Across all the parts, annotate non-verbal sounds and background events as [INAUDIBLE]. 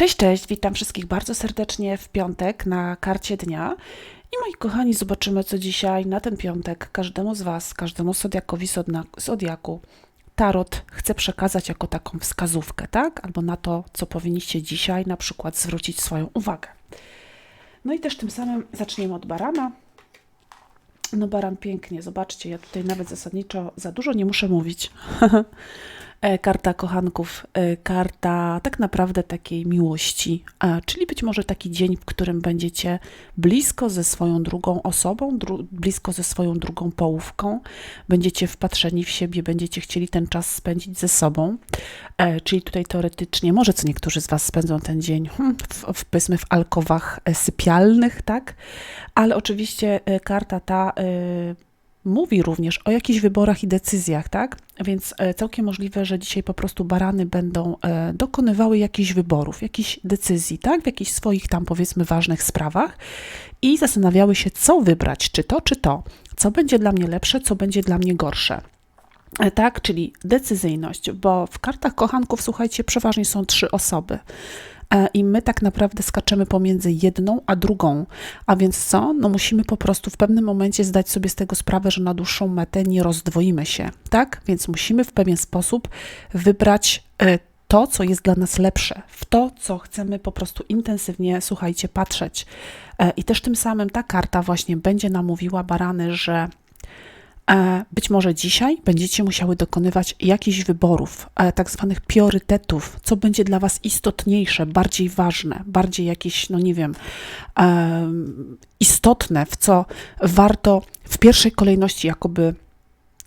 Cześć, cześć, witam wszystkich bardzo serdecznie w piątek na karcie dnia. I moi kochani, zobaczymy, co dzisiaj na ten piątek każdemu z Was, każdemu zodiakowi zodiaku Tarot chce przekazać jako taką wskazówkę, tak? Albo na to, co powinniście dzisiaj na przykład zwrócić swoją uwagę. No i też tym samym zaczniemy od barana. No baran pięknie, zobaczcie, ja tutaj nawet zasadniczo za dużo nie muszę mówić. [LAUGHS] E, Karta kochanków, e, karta tak naprawdę takiej miłości, e, czyli być może taki dzień, w którym będziecie blisko ze swoją drugą osobą, dru blisko ze swoją drugą połówką, będziecie wpatrzeni w siebie, będziecie chcieli ten czas spędzić ze sobą, czyli tutaj teoretycznie, może co niektórzy z Was spędzą ten dzień hmm, w, w, powiedzmy w alkowach sypialnych, tak, ale oczywiście karta ta mówi również o jakichś wyborach i decyzjach, tak? Więc e, całkiem możliwe, że dzisiaj po prostu barany będą e, dokonywały jakichś wyborów, jakichś decyzji, tak? W jakichś swoich tam powiedzmy ważnych sprawach i zastanawiały się, co wybrać, czy to, czy to, co będzie dla mnie lepsze, co będzie dla mnie gorsze. E, tak, czyli decyzyjność, bo w kartach kochanków, słuchajcie, przeważnie są trzy osoby. E, i my tak naprawdę skaczemy pomiędzy jedną a drugą. A więc co? No musimy po prostu w pewnym momencie zdać sobie z tego sprawę, że na dłuższą metę nie rozdwoimy się, tak? Więc musimy w pewien sposób wybrać e, to, co jest dla nas lepsze, w to, co chcemy po prostu intensywnie, słuchajcie, patrzeć. E, I też tym samym ta karta właśnie będzie nam mówiła, barany, że być może dzisiaj będziecie musiały dokonywać jakichś wyborów, e, tak zwanych priorytetów, co będzie dla Was istotniejsze, bardziej ważne, bardziej jakieś, no nie wiem, e, istotne, w co warto w pierwszej kolejności jakoby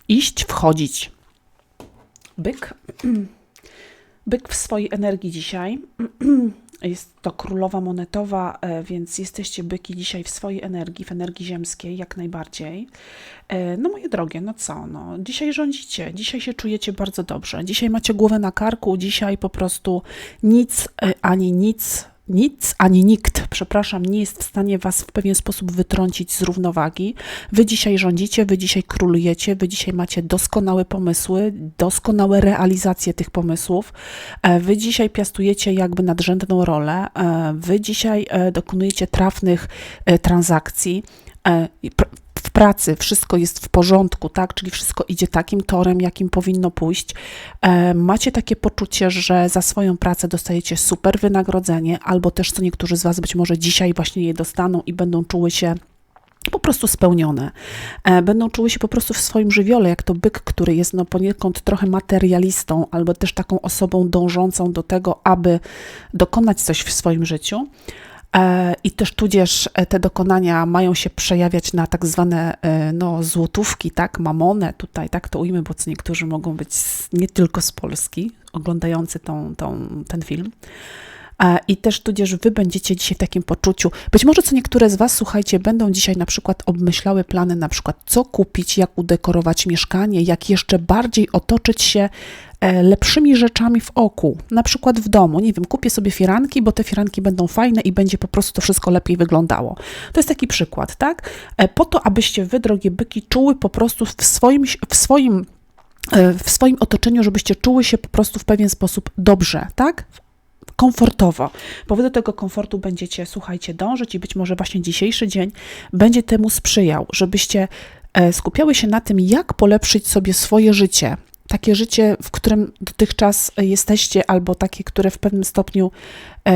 iść, wchodzić. Byk. [CLEARS THROAT] Byk w swojej energii dzisiaj [CLEARS THROAT] Jest to królowa monetowa, e, więc jesteście byki dzisiaj w swojej energii, w energii ziemskiej, jak najbardziej. E, no moje drogie, no co, no, dzisiaj rządzicie, dzisiaj się czujecie bardzo dobrze, dzisiaj macie głowę na karku, dzisiaj po prostu nic e, ani nic nic ani nikt, przepraszam, nie jest w stanie was w pewien sposób wytrącić z równowagi. Wy dzisiaj rządzicie, wy dzisiaj królujecie, wy dzisiaj macie doskonałe pomysły, doskonałe realizacje tych pomysłów. E, wy dzisiaj piastujecie jakby nadrzędną rolę, e, wy dzisiaj e, dokonujecie trafnych transakcji pracy wszystko jest w porządku, tak, czyli wszystko idzie takim torem, jakim powinno pójść, e, macie takie poczucie, że za swoją pracę dostajecie super wynagrodzenie, albo też co niektórzy z Was być może dzisiaj właśnie je dostaną i będą czuły się po prostu spełnione. E, będą czuły się po prostu w swoim żywiole, jak to byk, który jest no poniekąd trochę materialistą, albo też taką osobą dążącą do tego, aby dokonać coś w swoim życiu. E, I też tudzież e, te dokonania mają się przejawiać na tak zwane e, no, złotówki, tak, mamonę tutaj, tak to ujmy, bo niektórzy mogą być nie tylko z Polski, oglądający tą, tą, ten film. I też tudzież wy będziecie dzisiaj w takim poczuciu, być może co niektóre z was, słuchajcie, będą dzisiaj na przykład obmyślały plany, na przykład co kupić, jak udekorować mieszkanie, jak jeszcze bardziej otoczyć się E, lepszymi rzeczami w oku, na przykład w domu. Nie wiem, kupię sobie firanki, bo te firanki będą fajne i będzie po prostu to wszystko lepiej wyglądało. To jest taki przykład, tak? E, po to, abyście wy, drogie byki, czuły po prostu w swoim, w swoim e, w swoim otoczeniu, żebyście czuły się po prostu w pewien sposób dobrze, tak? Komfortowo, bo wy do tego komfortu będziecie, słuchajcie, dążyć i być może właśnie dzisiejszy dzień będzie temu sprzyjał, żebyście skupiały się na tym, jak polepszyć sobie swoje życie, takie życie, w którym dotychczas jesteście, albo takie, które w pewnym stopniu, e,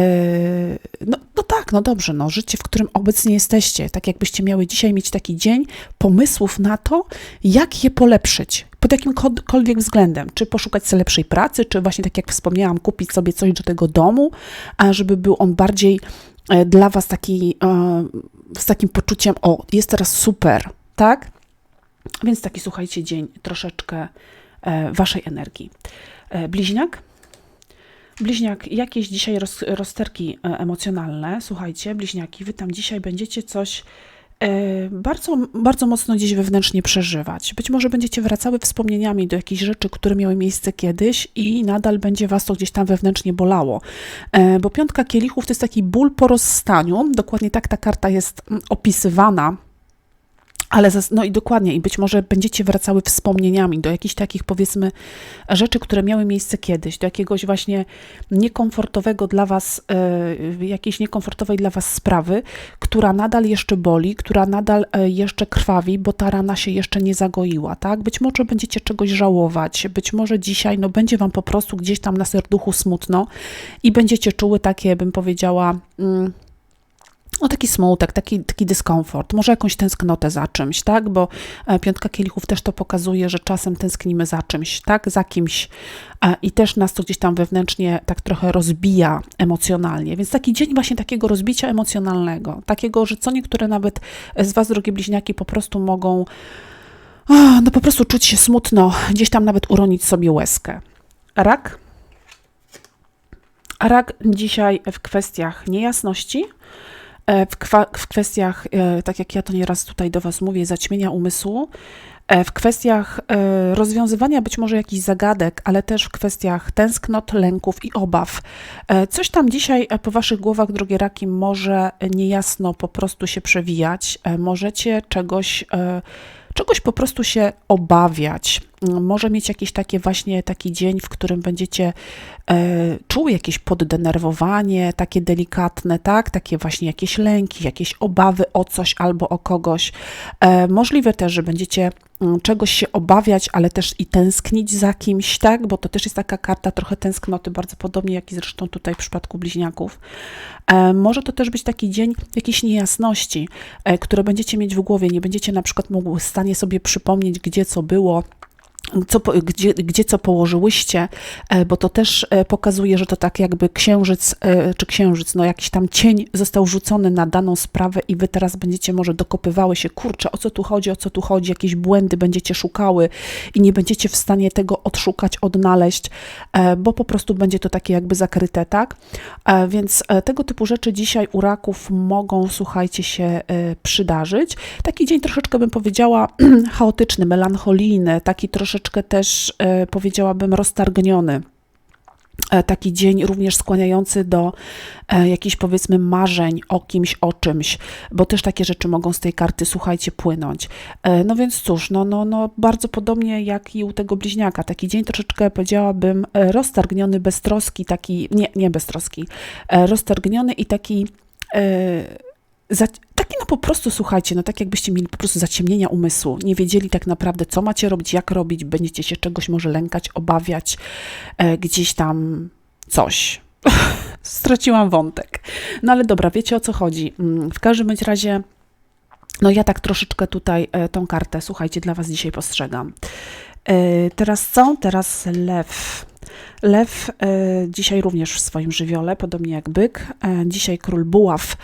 no, no tak, no dobrze, no, życie, w którym obecnie jesteście, tak jakbyście miały dzisiaj mieć taki dzień pomysłów na to, jak je polepszyć, pod jakimkolwiek względem, czy poszukać sobie lepszej pracy, czy właśnie tak jak wspomniałam, kupić sobie coś do tego domu, a żeby był on bardziej e, dla was taki, e, z takim poczuciem, o, jest teraz super, tak? Więc taki, słuchajcie, dzień troszeczkę waszej energii. E, bliźniak. Bliźniak, jakieś dzisiaj roz, rozterki e, emocjonalne. Słuchajcie, bliźniaki, wy tam dzisiaj będziecie coś bardzo, bardzo mocno gdzieś wewnętrznie przeżywać. Być może będziecie wracały wspomnieniami do jakichś rzeczy, które miały miejsce kiedyś i nadal będzie was to gdzieś tam wewnętrznie bolało. Bo piątka kielichów to jest taki ból po rozstaniu. Dokładnie tak ta karta jest mm, opisywana Ale no i dokładnie, i być może będziecie wracały wspomnieniami do jakichś takich, powiedzmy, rzeczy, które miały miejsce kiedyś, do jakiegoś właśnie niekomfortowego dla Was, e, jakiejś niekomfortowej dla Was sprawy, która nadal jeszcze boli, która nadal e, jeszcze krwawi, bo ta rana się jeszcze nie zagoiła, tak? Być może będziecie czegoś żałować, być może dzisiaj, no będzie Wam po prostu gdzieś tam na serduchu smutno i będziecie czuły takie, bym powiedziała, mm, no taki smutek, taki, taki dyskomfort, może jakąś tęsknotę za czymś, tak? Bo e, piątka kielichów też to pokazuje, że czasem tęsknimy za czymś, tak? Za kimś e, i też nas to gdzieś tam wewnętrznie tak trochę rozbija emocjonalnie. Więc taki dzień właśnie takiego rozbicia emocjonalnego, takiego, że co niektóre nawet z Was, drogie bliźniaki, po prostu mogą o, no po prostu czuć się smutno, gdzieś tam nawet uronić sobie łezkę. Rak? Rak dzisiaj w kwestiach niejasności, w, w kwestiach, e, tak jak ja to nieraz tutaj do Was mówię, zaćmienia umysłu, e, w kwestiach rozwiązywania być może jakichś zagadek, ale też w kwestiach tęsknot, lęków i obaw. Coś tam dzisiaj po Waszych głowach, drogie raki, może niejasno po prostu się przewijać. Możecie czegoś czegoś po prostu się obawiać. Może mieć jakiś taki właśnie taki dzień, w którym będziecie e, czuły jakieś poddenerwowanie, takie delikatne, tak? Takie właśnie jakieś lęki, jakieś obawy o coś albo o kogoś. E, możliwe też, że będziecie mm, czegoś się obawiać, ale też i tęsknić za kimś, tak? Bo to też jest taka karta trochę tęsknoty, bardzo podobnie jak i zresztą tutaj w przypadku bliźniaków. E, może to też być taki dzień jakiejś niejasności, e, które będziecie mieć w głowie. Nie będziecie na przykład mogły stanie sobie przypomnieć, gdzie co było, co, gdzie, gdzie co położyłyście, e, bo to też e, pokazuje, że to tak jakby księżyc, e, czy księżyc, no jakiś tam cień został rzucony na daną sprawę i wy teraz będziecie może dokopywały się, kurczę, o co tu chodzi, o co tu chodzi, jakieś błędy będziecie szukały i nie będziecie w stanie tego odszukać, odnaleźć, bo po prostu będzie to takie jakby zakryte, tak? Więc tego typu rzeczy dzisiaj u raków mogą, słuchajcie, się przydarzyć. Taki dzień troszeczkę bym powiedziała [CLEARS THROAT] chaotyczny, melancholijny, taki troszeczkę troszeczkę też e, powiedziałabym roztargniony. E, taki dzień również skłaniający do e, jakichś powiedzmy marzeń o kimś, o czymś, bo też takie rzeczy mogą z tej karty, słuchajcie, płynąć. No więc cóż, no, no, no bardzo podobnie jak i u tego bliźniaka. Taki dzień troszeczkę powiedziałabym roztargniony, beztroski, taki, nie, nie beztroski, roztargniony i taki taki no po prostu, słuchajcie, no tak jakbyście mieli po prostu zaciemnienia umysłu, nie wiedzieli tak naprawdę, co macie robić, jak robić, będziecie się czegoś może lękać, obawiać, e, gdzieś tam coś. [LAUGHS] Straciłam wątek. No ale dobra, wiecie o co chodzi. Mm, w każdym bądź razie, no ja tak troszeczkę tutaj e, tą kartę, słuchajcie, dla Was dzisiaj postrzegam. E, teraz co? Teraz lew. Lew e, dzisiaj również w swoim żywiole, podobnie jak byk. E, dzisiaj król buław,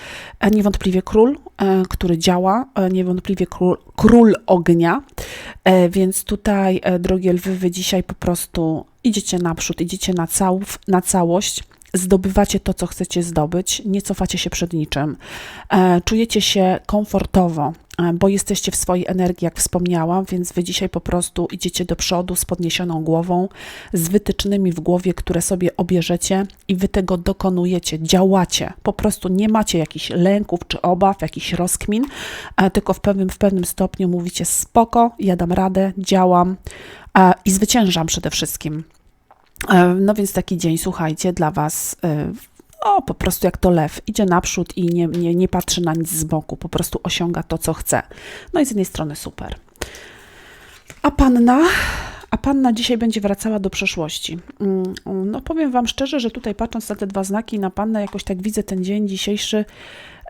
niewątpliwie król, który działa, niewątpliwie król, król ognia. Więc tutaj, drogie lwy, wy dzisiaj po prostu idziecie naprzód, idziecie na, cał, na całość zdobywacie to, co chcecie zdobyć, nie cofacie się przed niczym, czujecie się komfortowo, E, bo jesteście w swojej energii, jak wspomniałam, więc wy dzisiaj po prostu idziecie do przodu z podniesioną głową, z wytycznymi w głowie, które sobie obierzecie i wy tego dokonujecie, działacie. Po prostu nie macie jakichś lęków czy obaw, jakichś rozkmin, e, tylko w pewnym, w pewnym stopniu mówicie spoko, ja dam radę, działam e, i zwyciężam przede wszystkim. No więc taki dzień, słuchajcie, dla Was o, po prostu jak to lew, idzie naprzód i nie, nie, nie patrzy na nic z boku, po prostu osiąga to, co chce. No i z jednej strony super. A panna, a panna dzisiaj będzie wracała do przeszłości. Mm, no powiem Wam szczerze, że tutaj patrząc na te dwa znaki na pannę, jakoś tak widzę ten dzień dzisiejszy.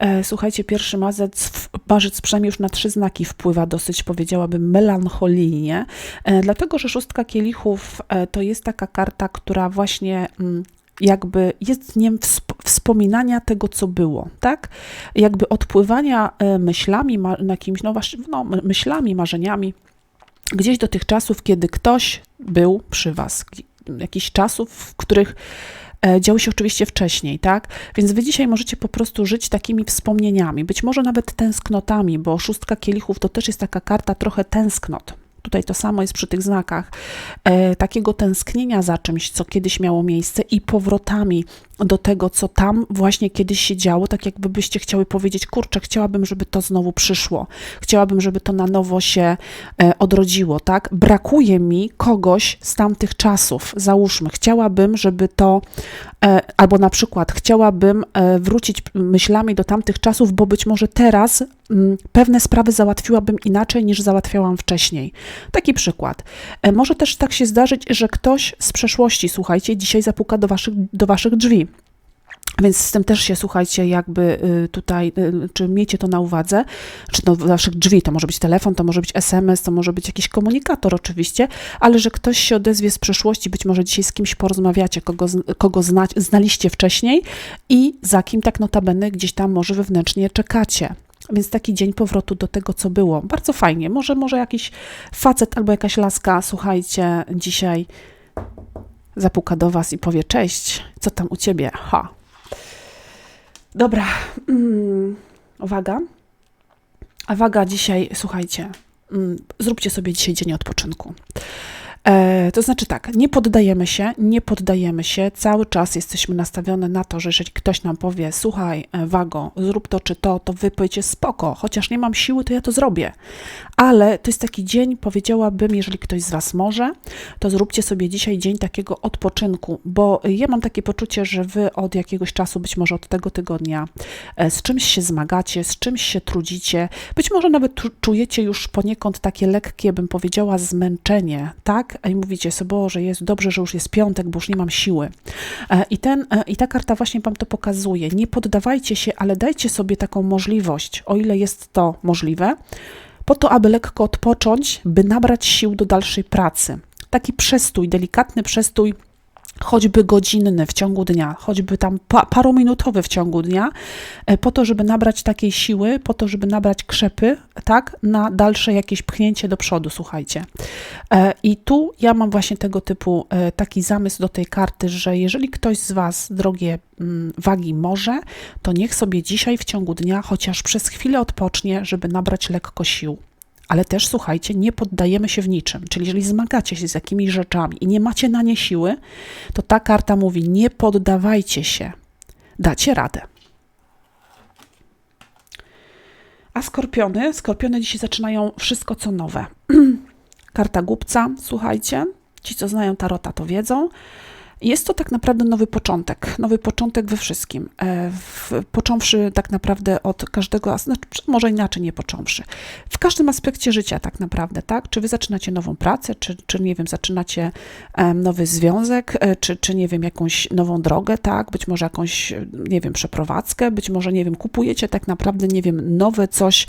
E, słuchajcie, pierwszy marzec, marzec przynajmniej już na trzy znaki wpływa dosyć, powiedziałabym, melancholijnie, e, dlatego że szóstka kielichów e, to jest taka karta, która właśnie mm, jakby jest dniem wspominania tego, co było, tak? Jakby odpływania myślami na kimś, no właśnie, no, myślami, marzeniami, gdzieś do tych czasów, kiedy ktoś był przy was, jakichś czasów, w których działy się oczywiście wcześniej, tak? Więc wy dzisiaj możecie po prostu żyć takimi wspomnieniami, być może nawet tęsknotami, bo szóstka kielichów to też jest taka karta trochę tęsknot, Tutaj to samo jest przy tych znakach. E, takiego tęsknienia za czymś, co kiedyś miało miejsce i powrotami do tego, co tam właśnie kiedyś się działo, tak jakby byście chciały powiedzieć, kurczę, chciałabym, żeby to znowu przyszło, chciałabym, żeby to na nowo się e, odrodziło, tak? Brakuje mi kogoś z tamtych czasów, załóżmy, chciałabym, żeby to, e, albo na przykład chciałabym e, wrócić myślami do tamtych czasów, bo być może teraz mm, pewne sprawy załatwiłabym inaczej niż załatwiałam wcześniej. Taki przykład. Może też tak się zdarzyć, że ktoś z przeszłości, słuchajcie, dzisiaj zapuka do waszych, do waszych drzwi. Więc z tym też się słuchajcie, jakby y, tutaj, y, czy miejcie to na uwadze, czy do waszych drzwi, to może być telefon, to może być SMS, to może być jakiś komunikator oczywiście, ale że ktoś się odezwie z przeszłości, być może dzisiaj z kimś porozmawiacie, kogo, kogo zna, znaliście wcześniej i za kim tak notabene gdzieś tam może wewnętrznie czekacie. Więc taki dzień powrotu do tego, co było. Bardzo fajnie. Może, może jakiś facet albo jakaś laska, słuchajcie, dzisiaj zapuka do was i powie cześć, co tam u ciebie? Ha, Dobra, mm, uwaga. A waga dzisiaj, słuchajcie, mm, zróbcie sobie dzisiaj dzień odpoczynku. E, to znaczy tak, nie poddajemy się, nie poddajemy się, cały czas jesteśmy nastawione na to, że jeżeli ktoś nam powie, słuchaj, e, Wago, zrób to czy to, to wy powiecie spoko, chociaż nie mam siły, to ja to zrobię. Ale to jest taki dzień, powiedziałabym, jeżeli ktoś z Was może, to zróbcie sobie dzisiaj dzień takiego odpoczynku, bo ja mam takie poczucie, że Wy od jakiegoś czasu, być może od tego tygodnia, e, z czymś się zmagacie, z czymś się trudzicie, być może nawet czujecie już poniekąd takie lekkie, bym powiedziała, zmęczenie, tak? I mówicie sobie, że jest dobrze, że już jest piątek, bo już nie mam siły. E, I, ten, e, I ta karta właśnie Wam to pokazuje. Nie poddawajcie się, ale dajcie sobie taką możliwość, o ile jest to możliwe, po to, aby lekko odpocząć, by nabrać sił do dalszej pracy. Taki przestój, delikatny przestój choćby godzinny w ciągu dnia, choćby tam pa, paruminutowy w ciągu dnia, e, po to, żeby nabrać takiej siły, po to, żeby nabrać krzepy, tak, na dalsze jakieś pchnięcie do przodu, słuchajcie. E, I tu ja mam właśnie tego typu e, taki zamysł do tej karty, że jeżeli ktoś z Was, drogie mm, wagi, może, to niech sobie dzisiaj w ciągu dnia chociaż przez chwilę odpocznie, żeby nabrać lekko sił ale też słuchajcie, nie poddajemy się w niczym. Czyli jeżeli zmagacie się z jakimiś rzeczami i nie macie na nie siły, to ta karta mówi: nie poddawajcie się, dacie radę. A skorpiony, skorpiony dzisiaj zaczynają wszystko co nowe. [CLEARS THROAT] Karta głupca, słuchajcie, ci co znają tarota to wiedzą. Jest to tak naprawdę nowy początek, nowy początek we wszystkim. E, w, począwszy tak naprawdę od każdego, znaczy może inaczej nie począwszy, w każdym aspekcie życia tak naprawdę, tak? Czy wy zaczynacie nową pracę, czy, czy nie wiem, zaczynacie nowy związek, e, czy, czy nie wiem, jakąś nową drogę, tak? Być może jakąś, nie wiem, przeprowadzkę, być może, nie wiem, kupujecie tak naprawdę, nie wiem, nowe coś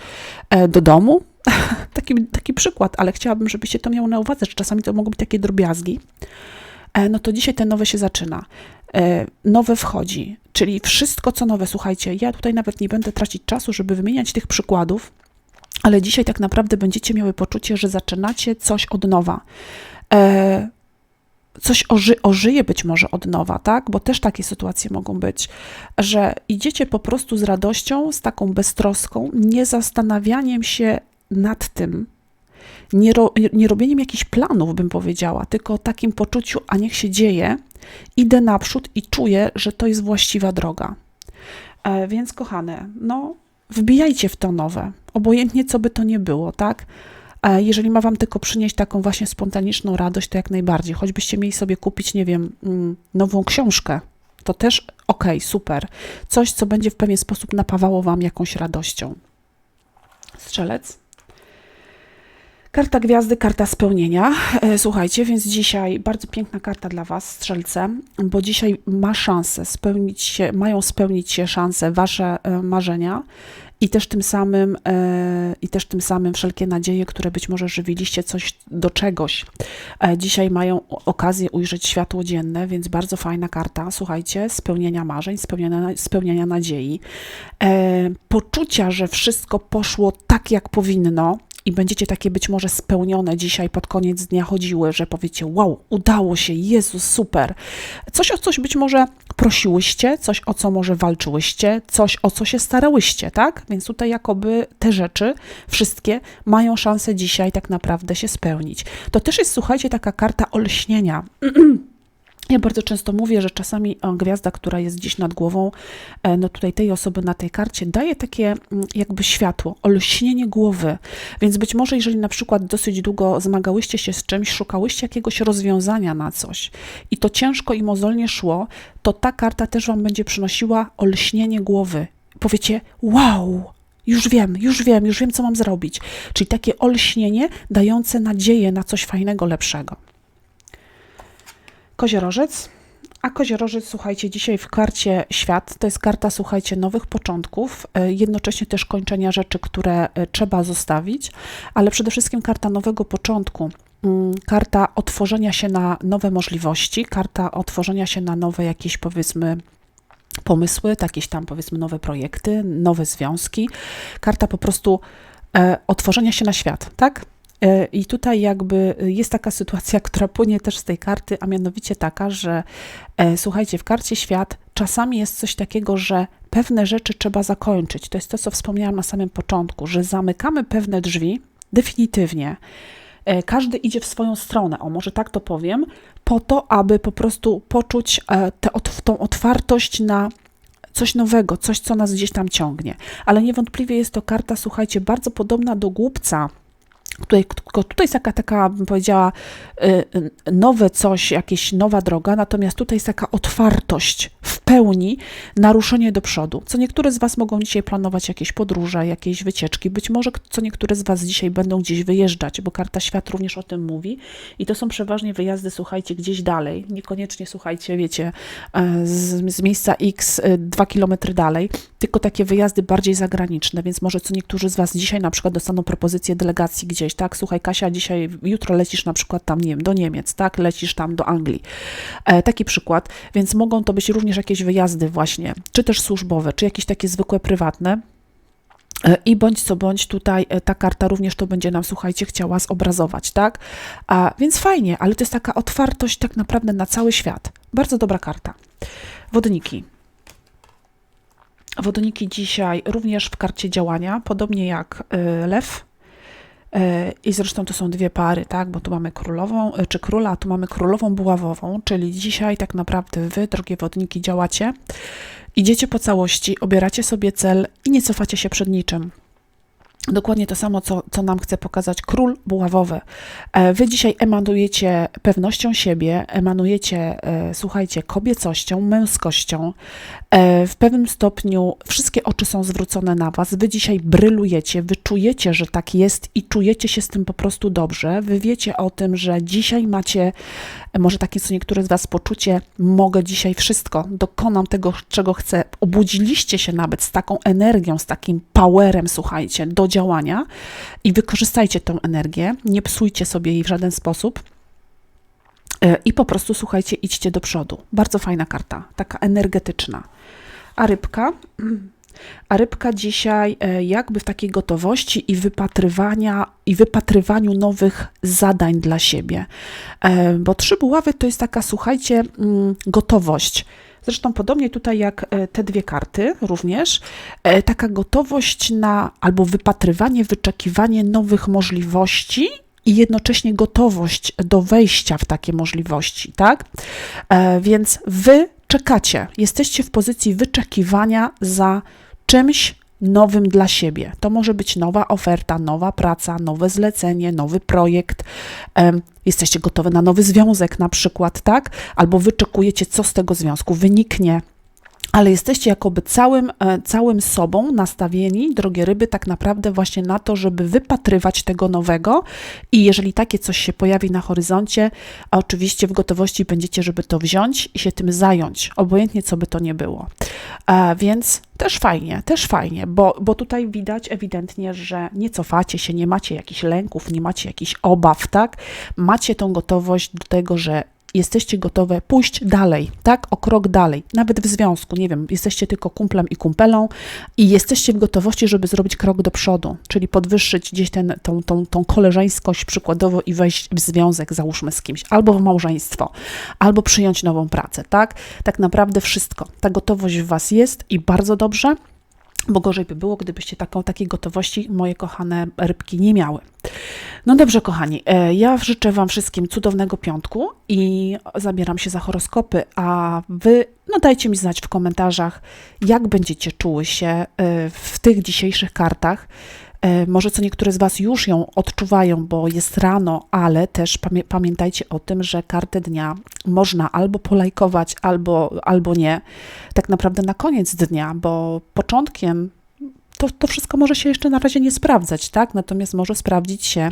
e, do domu, [LAUGHS] taki, taki przykład, ale chciałabym, żebyście to miało na uwadze, że czasami to mogą być takie drobiazgi, no to dzisiaj ten nowe się zaczyna. E, nowe wchodzi, czyli wszystko co nowe. Słuchajcie, ja tutaj nawet nie będę tracić czasu, żeby wymieniać tych przykładów, ale dzisiaj tak naprawdę będziecie miały poczucie, że zaczynacie coś od nowa. E, coś oży, ożyje być może od nowa, tak? Bo też takie sytuacje mogą być, że idziecie po prostu z radością, z taką beztroską, nie zastanawianiem się nad tym, nie, ro, nie robieniem jakichś planów, bym powiedziała, tylko takim poczuciu, a niech się dzieje, idę naprzód i czuję, że to jest właściwa droga. E, więc, kochane, no, wbijajcie w to nowe, obojętnie co by to nie było, tak? E, jeżeli ma Wam tylko przynieść taką właśnie spontaniczną radość, to jak najbardziej. Choćbyście mieli sobie kupić, nie wiem, mm, nową książkę, to też ok, super. Coś, co będzie w pewien sposób napawało Wam jakąś radością. Strzelec. Karta gwiazdy, karta spełnienia. E, słuchajcie, więc dzisiaj bardzo piękna karta dla Was, strzelce, bo dzisiaj ma szansę spełnić się, mają spełnić się szanse Wasze e, marzenia i też tym samym, e, i też tym samym wszelkie nadzieje, które być może żywiliście coś do czegoś. Dzisiaj mają okazję ujrzeć światło dzienne, więc bardzo fajna karta, słuchajcie, spełnienia marzeń, spełnienia, spełnienia nadziei, poczucia, że wszystko poszło tak, jak powinno, i będziecie takie być może spełnione dzisiaj pod koniec dnia chodziły, że powiecie: Wow, udało się, Jezus, super. Coś o coś być może prosiłyście, coś o co może walczyłyście, coś o co się starałyście, tak? Więc tutaj jakoby te rzeczy, wszystkie mają szansę dzisiaj tak naprawdę się spełnić. To też jest, słuchajcie, taka karta olśnienia. [CLEARS THROAT] Ja bardzo często mówię, że czasami gwiazda, która jest gdzieś nad głową, e, no tutaj tej osoby na tej karcie, daje takie mm, jakby światło, olśnienie głowy. Więc być może, jeżeli na przykład dosyć długo zmagałyście się z czymś, szukałyście jakiegoś rozwiązania na coś i to ciężko i mozolnie szło, to ta karta też Wam będzie przynosiła olśnienie głowy. Powiecie, wow, już wiem, już wiem, już wiem, co mam zrobić. Czyli takie olśnienie dające nadzieję na coś fajnego, lepszego. Koziorożec. A koziorożec, słuchajcie, dzisiaj w karcie świat to jest karta, słuchajcie, nowych początków, e, jednocześnie też kończenia rzeczy, które e, trzeba zostawić, ale przede wszystkim karta nowego początku. Mm, karta otworzenia się na nowe możliwości, karta otworzenia się na nowe jakieś powiedzmy pomysły, jakieś tam powiedzmy nowe projekty, nowe związki. Karta po prostu e, otworzenia się na świat, tak? E, I tutaj jakby jest taka sytuacja, która płynie też z tej karty, a mianowicie taka, że e, słuchajcie, w karcie świat czasami jest coś takiego, że pewne rzeczy trzeba zakończyć. To jest to, co wspomniałam na samym początku, że zamykamy pewne drzwi definitywnie. E, każdy idzie w swoją stronę, o może tak to powiem, po to, aby po prostu poczuć tę tą otwartość na coś nowego, coś, co nas gdzieś tam ciągnie. Ale niewątpliwie jest to karta, słuchajcie, bardzo podobna do głupca Tutaj, tutaj jest taka, taka, bym powiedziała, y, y, nowe coś, jakieś nowa droga, natomiast tutaj jest taka otwartość w pełni, naruszenie do przodu. Co niektóre z Was mogą dzisiaj planować jakieś podróże, jakieś wycieczki, być może co niektóre z Was dzisiaj będą gdzieś wyjeżdżać, bo karta świat również o tym mówi. I to są przeważnie wyjazdy, słuchajcie, gdzieś dalej, niekoniecznie, słuchajcie, wiecie, e, z, z miejsca X e, dwa kilometry dalej, tylko takie wyjazdy bardziej zagraniczne, więc może co niektórzy z Was dzisiaj na przykład dostaną propozycję delegacji gdzieś, tak, słuchaj Kasia, dzisiaj, jutro lecisz na przykład tam, nie wiem, do Niemiec, tak, lecisz tam do Anglii. E, taki przykład, więc mogą to być również jakieś wyjazdy właśnie, czy też służbowe, czy jakieś takie zwykłe, prywatne, e, i bądź co bądź tutaj e, ta karta również to będzie nam, słuchajcie, chciała zobrazować, tak? A, więc fajnie, ale to jest taka otwartość tak naprawdę na cały świat. Bardzo dobra karta. Wodniki. Wodniki dzisiaj również w karcie działania, podobnie jak y, lew. Y, I zresztą to są dwie pary, tak? Bo tu mamy królową, y, czy króla, a tu mamy królową buławową, czyli dzisiaj tak naprawdę wy, drogie wodniki, działacie, idziecie po całości, obieracie sobie cel i nie cofacie się przed niczym. Dokładnie to samo, co, co nam chce pokazać król buławowy. E, wy dzisiaj emanujecie pewnością siebie, emanujecie, e, słuchajcie, kobiecością, męskością. E, w pewnym stopniu wszystkie oczy są zwrócone na was. Wy dzisiaj brylujecie, wy czujecie, że tak jest i czujecie się z tym po prostu dobrze. Wy wiecie o tym, że dzisiaj macie, może takie co niektóre z was poczucie, mogę dzisiaj wszystko, dokonam tego, czego chcę. Obudziliście się nawet z taką energią, z takim powerem, słuchajcie, do działania i wykorzystajcie tą energię, nie psujcie sobie jej w żaden sposób. E, I po prostu słuchajcie, idźcie do przodu. Bardzo fajna karta, taka energetyczna. A rybka? [CLEARS THROAT] A rybka dzisiaj e, jakby w takiej gotowości i wypatrywania i wypatrywaniu nowych zadań dla siebie. E, bo trzy buławy to jest taka, słuchajcie, mm, gotowość Zresztą podobnie tutaj jak e, te dwie karty również, e, taka gotowość na albo wypatrywanie, wyczekiwanie nowych możliwości i jednocześnie gotowość do wejścia w takie możliwości, tak? E, więc wy czekacie, jesteście w pozycji wyczekiwania za czymś, nowym dla siebie. To może być nowa oferta, nowa praca, nowe zlecenie, nowy projekt. Jesteście gotowe na nowy związek, na przykład, tak? Albo wyczekujecie, co z tego związku wyniknie ale jesteście jakoby całym, e, całym sobą nastawieni, drogie ryby, tak naprawdę właśnie na to, żeby wypatrywać tego nowego i jeżeli takie coś się pojawi na horyzoncie, a oczywiście w gotowości będziecie, żeby to wziąć i się tym zająć, obojętnie co by to nie było. A więc też fajnie, też fajnie, bo, bo tutaj widać ewidentnie, że nie cofacie się, nie macie jakichś lęków, nie macie jakichś obaw, tak? Macie tą gotowość do tego, że jesteście gotowe pójść dalej, tak? O krok dalej, nawet w związku, nie wiem, jesteście tylko kumplem i kumpelą i jesteście w gotowości, żeby zrobić krok do przodu, czyli podwyższyć gdzieś ten, tą, tą, tą koleżeńskość przykładowo i wejść w związek, załóżmy z kimś, albo w małżeństwo, albo przyjąć nową pracę, tak? Tak naprawdę wszystko. Ta gotowość w Was jest i bardzo dobrze. Bo gorzej by było, gdybyście taką, takiej gotowości, moje kochane rybki, nie miały. No dobrze, kochani, e, ja życzę Wam wszystkim cudownego piątku i zabieram się za horoskopy, a Wy no dajcie mi znać w komentarzach, jak będziecie czuły się e, w tych dzisiejszych kartach. E, Może co niektóre z Was już ją odczuwają, bo jest rano, ale też pamię- pamiętajcie o tym, że kartę dnia można albo polajkować, albo, albo nie. Tak naprawdę na koniec dnia, bo początkiem to, to wszystko może się jeszcze na razie nie sprawdzać, tak? Natomiast może sprawdzić się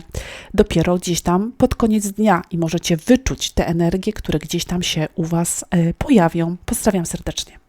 dopiero gdzieś tam pod koniec dnia i możecie wyczuć te energie, które gdzieś tam się u Was e, pojawią. Pozdrawiam serdecznie.